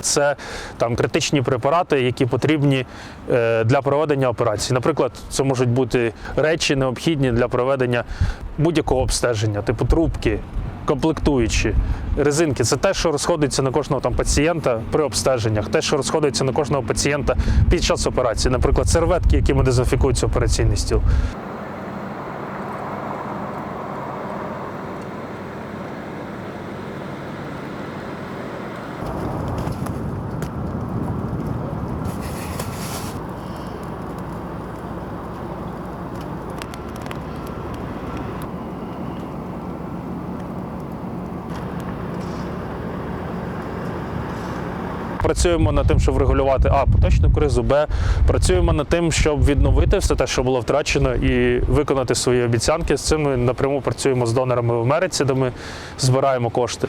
це там критичні препарати, які потрібні е, для проведення операції. Наприклад, це можуть бути речі необхідні для проведення будь-якого обстеження, типу трубки, комплектуючі, резинки. Це те, що розходиться на кожного там пацієнта при обстеженнях, те, що розходиться на кожного пацієнта під час операції. Наприклад, серветки, якими дезінфікується операційний стіл. Працюємо над тим, щоб врегулювати а поточну кризу, б працюємо над тим, щоб відновити все те, що було втрачено, і виконати свої обіцянки. З цим ми напряму працюємо з донорами в Америці, де ми збираємо кошти.